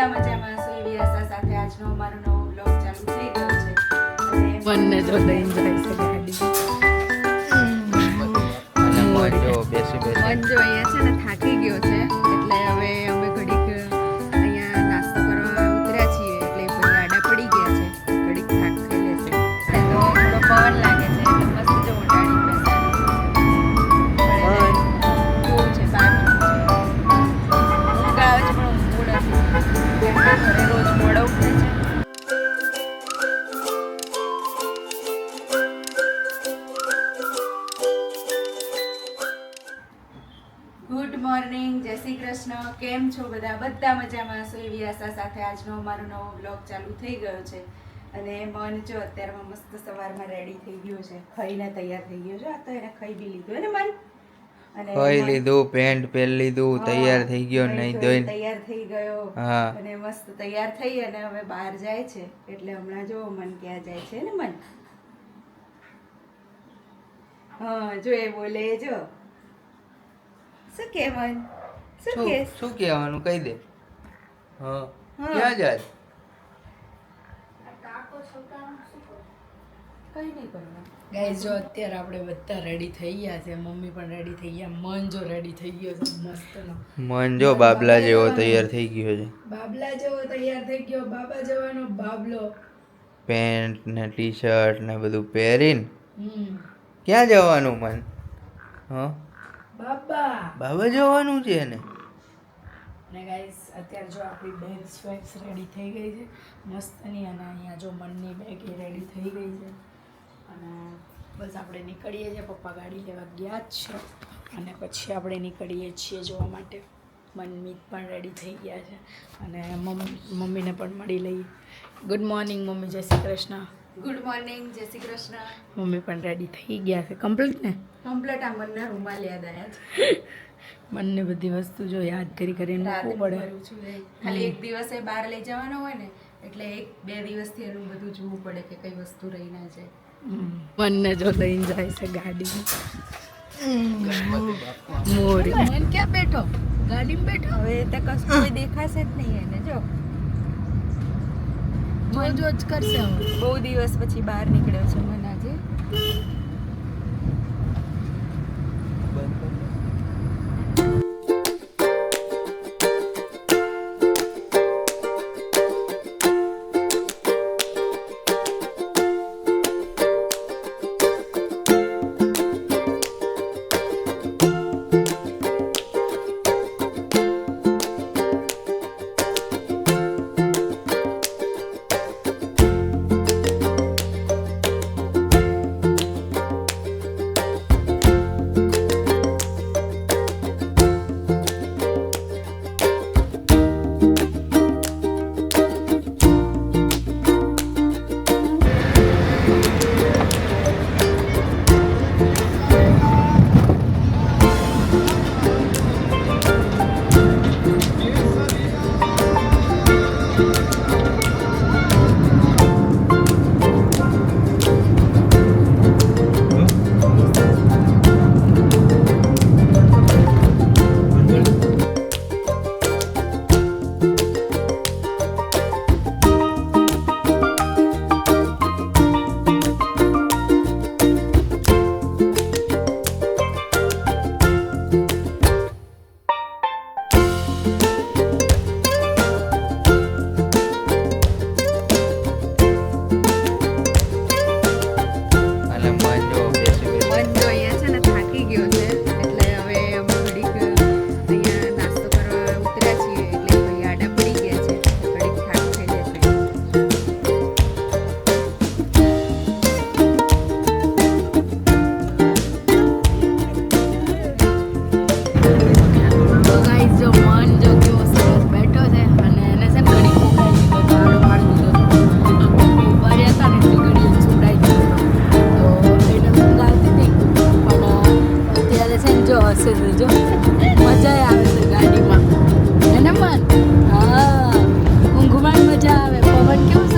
બધા મજામાં એવી આશા સાથે આજનો અમારો નવો બ્લોગ ચાલુ થઈ ગયો છે. અને બંને જો લઈને જાય છે ગાડી. અને મોજ જો બેસી બેસી. મન જો છે ને મોર્નિંગ જય શ્રી કૃષ્ણ. કેમ છો બધા? બધા મજામાં છો એવી આશા સાથે આજનો અમારો નવો બ્લોગ ચાલુ થઈ ગયો છે. અને મન જો અત્યારમાં મસ્ત સવારમાં રેડી થઈ ગયો છે. ખાઈને તૈયાર થઈ ગયો છે. આ તો એને ખાઈ બી લીધું ને મન? અને ખાઈ લીધું પેન્ટ પહેરી લીધું તૈયાર થઈ ગયો નહીં ધોઈને. તૈયાર થઈ ગયો. અને મસ્ત તૈયાર થઈ અને હવે બહાર જાય છે. એટલે હમણાં જો મન ક્યાં જાય છે ને મન? હા જો એ બોલે જો. શું કહેવાનું? શું કે શું કહેવાનું? કહી દે. હા. હા. ક્યાં જાય? કંઈ નહીં કરવાનું. ગાઈઝ જો અત્યારે આપણે બધા રેડી થઈ ગયા છે. મમ્મી પણ રેડી થઈ ગયા. મન જો રેડી થઈ ગયો છે. મસ્તનો. મન જો બાબલા જેવો તૈયાર થઈ ગયો છે. બાબલા જેવો તૈયાર થઈ ગયો. બાબા જવાનો બાબલો. પેન્ટ ને ટી શર્ટ ને બધું પહેરીને? ક્યાં જવાનું મન? હા? બાબા. બાબા જવાનું છે ને અને ગાઈઝ અત્યારે જો આપણી બેગ્સ વેગ્સ રેડી થઈ ગઈ છે. મસ્તની અને અહીંયા જો મનની બેગ એ રેડી થઈ ગઈ છે. અને બસ આપણે નીકળીએ છીએ. પપ્પા ગાડી લેવા ગયા જ છે. અને પછી આપણે નીકળીએ છીએ જોવા માટે. મનમીત પણ રેડી થઈ ગયા છે. અને મમ્મી મમ્મીને પણ મળી લઈએ. Good morning mummy. જય શ્રી કૃષ્ણ. ગુડ મોર્નિંગ જય શ્રી કૃષ્ણ. મમ્મી પણ રેડી થઈ ગયા છે. કમ્પ્લીટ ને? કમ્પ્લીટ આ મનના રૂમાલ યાદ આવ્યા છે. મનને બધી વસ્તુ જો યાદ કરી કરીને રાખવું પડે. ખાલી એક દિવસે બહાર લઈ જવાનો હોય ને એટલે એક બે દિવસથી એનું બધું જોવું પડે કે કઈ વસ્તુ રહી ના જાય. મનને જો લઈને જાય છે ગાડી મોરી. મન ક્યાં બેઠો? ગાડીમાં બેઠો? હવે તો કશું કોઈ દેખાશે જ નહીં એને જો. મન જો જ કરશે બહુ દિવસ પછી બહાર નીકળ્યો છે મન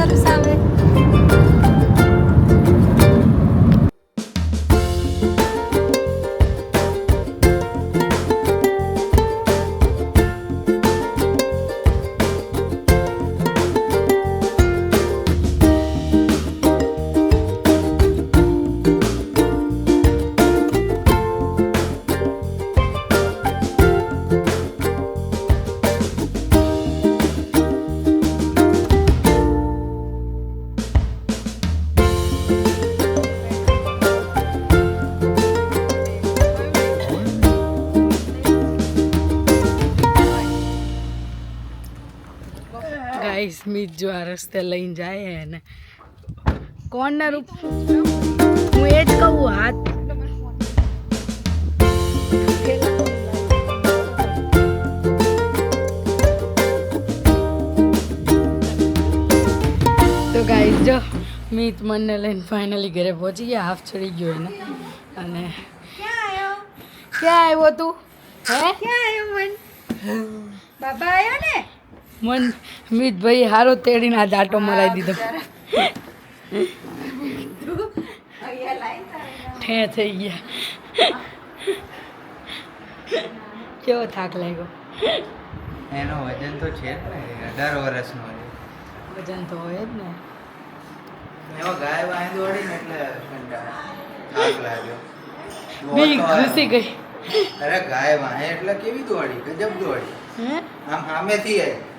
Sarı sarı. ગાઈસ સ્મિત જો આ રસ્તે લઈને જાય એને. કોર્નર હું એ જ કહું હાથ તો ગાઈસ જો મીત મનને લઈને ફાઇનલી ઘરે પહોંચી ગયા હાફ ચડી ગયો એને. અને ક્યાં આવ્યો તું? હે? ક્યાં આવ્યો મન? બાબા આવ્યો ને? મન મિતભાઈ હારો તેડીને આ દાટો મરાઈ દીધો. ઠે થઈ ગયા. કેવો થાક લાગ્યો? એનો વજન તો છે જ ને અઢાર વર્ષનો વજન તો હોય જ ને. એમાં ગાય વાય દોડી ને એટલે થાક લાગ્યો. બી ઘૂસી ગઈ. અરે ગાય વાય એટલે કેવી દોડી? ગજબ દોડી. હે? આમ સામેથી આવી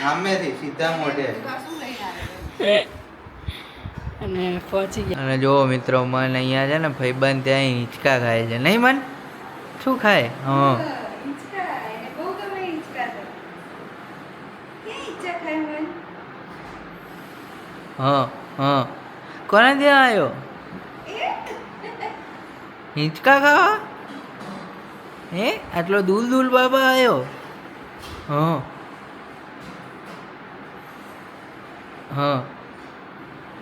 સામેથી સીધા મોઢે. અને પહોંચી ગયા. અને જો મિત્રો મન અહીંયા છે ને ભાઈબંધ ત્યાં હિંચકા ખાય છે. નહીં મન? શું ખાય? હા. હા હા. કોના ત્યાં આવ્યો હિંચકા ખાવા? હે? આટલો દૂલ દૂલ બાબા આવ્યો હા. હા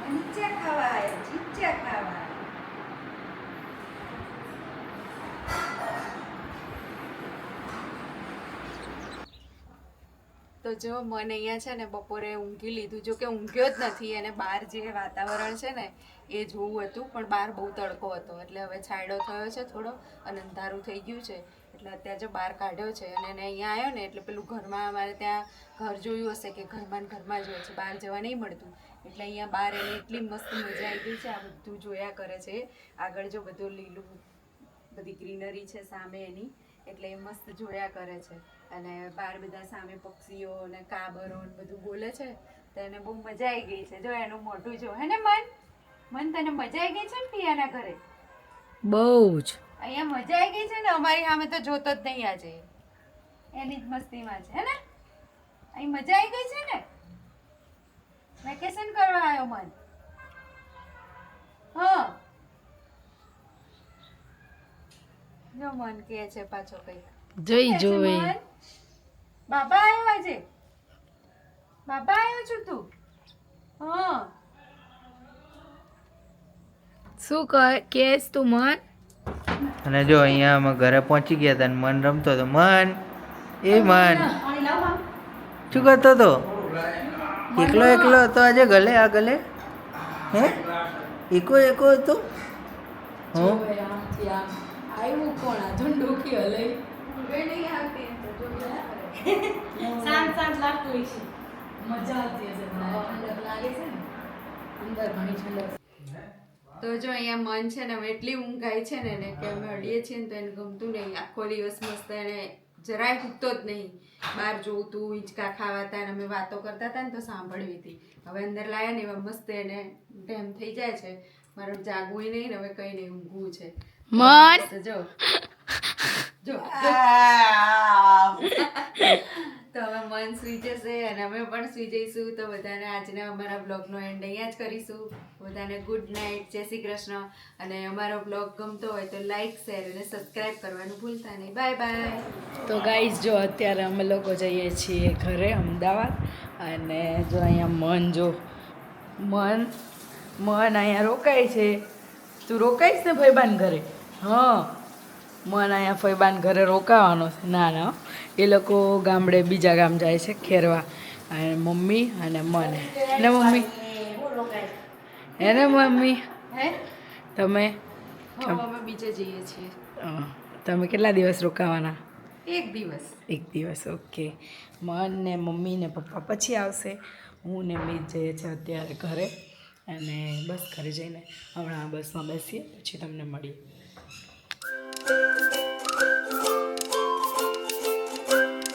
હિંચકા ખાવા આવ્યો હિંચકા ખાવા તો જો મને અહીંયા છે ને બપોરે ઊંઘી લીધું જો કે ઊંઘ્યો જ નથી. અને બહાર જે વાતાવરણ છે ને, એ જોવું હતું, પણ બહાર બહુ તડકો હતો. એટલે હવે છાંયડો થયો છે થોડો, અને અંધારું થઈ ગયું છે. એટલે અત્યારે જો બહાર કાઢ્યો છે, અને એને અહીંયા આવ્યો ને, એટલે પેલું ઘરમાં અમારે ત્યાં ઘર જોયું હશે કે ઘરમાં ઘરમાં જ હોય છે, બહાર જવા નહીં મળતું. એટલે અહીંયા બહાર એને એટલી મસ્ત મજા આવી ગઈ છે, આ બધું જોયા કરે છે. આગળ જો બધું લીલું બધી ગ્રીનરી છે સામે એની. એટલે એ મસ્ત જોયા કરે છે. અને બહાર બધા સામે પક્ષીઓ ને કાબરો ને બધું બોલે છે. તો એને બહુ મજા આવી ગઈ છે. જો એનું મોઢું જો. હે ને મન? મન તને મજા આવી ગઈ છે ને પિયાના ઘરે? બહુ જ. અહીંયા મજા આવી ગઈ છે ને? અમારી સામે તો જોતો જ નહીં આજે. એની જ મસ્તીમાં છે. હે ને? અહીં મજા આવી ગઈ છે ને? વેકેશન કરવા આવ્યો મન. હા. જો મન કે છે પાછો કઈ. જોઈ જોઈ. બાબા આવ્યો આજે. બાબા આવ્યો છું તું. હા. શું કહે કેસ તું મન? અને જો અહીંયા અમે ઘરે પહોંચી ગયા હતા મન રમતો હતો. મન એ મન. શું કરતો હતો? એકલો એકલો હતો આજે ગલે આ ગલે? હે? એકો એકો હતો? હું? આવ્યું કોણ? આ ધુંડુકી હલે શાંત શાંત લાગતું હોય છે મજા આવતી હશે ઠંડક લાગે છે ને. અંદર ઘણી ઠંડક તો જો અહીંયા મન છે ને હવે એટલી ઊંઘાય છે ને એને કે અમે અડીએ છીએ ને તો એને ગમતું નહીં. આખો દિવસ મસ્ત એને જરાય ખૂટતો જ નહીં. બહાર જોતું હિંચકા ખાવાતા અને અમે વાતો કરતા હતા ને તો સાંભળવી હતી. હવે અંદર લાયા ને એવા મસ્ત એને ટેમ થઈ જાય છે. મારે જાગવું નહીં ને હવે કંઈ નહીં ઊંઘવું છે. મન મસ્ત જો. જો. તો હવે મન સુઈ જશે અને અમે પણ સુઈ જઈશું. તો બધાને આજના અમારા બ્લોગનો એન્ડ અહીંયા જ કરીશું. બધાને ગુડ નાઇટ જય શ્રી કૃષ્ણ. અને અમારો બ્લોગ ગમતો હોય તો લાઈક શેર અને સબસ્ક્રાઈબ કરવાનું ભૂલતા નહીં. બાય બાય તો ગાઈઝ જો અત્યારે અમે લોકો જઈએ છીએ ઘરે અમદાવાદ. અને જો અહીંયા મન જો મન મન અહીંયા રોકાય છે. તું રોકાઈશ ને ભાઈબાન ઘરે? હા. મને અહીંયા ફૈબાન ઘરે રોકાવાનો છે. ના ના એ લોકો ગામડે બીજા ગામ જાય છે ખેરવા. અને મમ્મી અને મને. ને મમ્મી? હે ને મમ્મી? હે? તમે? બીજે જઈએ છીએ. તમે કેટલા દિવસ રોકાવાના? એક દિવસ. એક દિવસ ઓકે. મન ને મમ્મી ને પપ્પા પછી આવશે. હું ને મીત જઈએ છીએ અત્યારે ઘરે. અને બસ ઘરે જઈને હમણાં બસમાં બેસીએ પછી તમને મળીએ.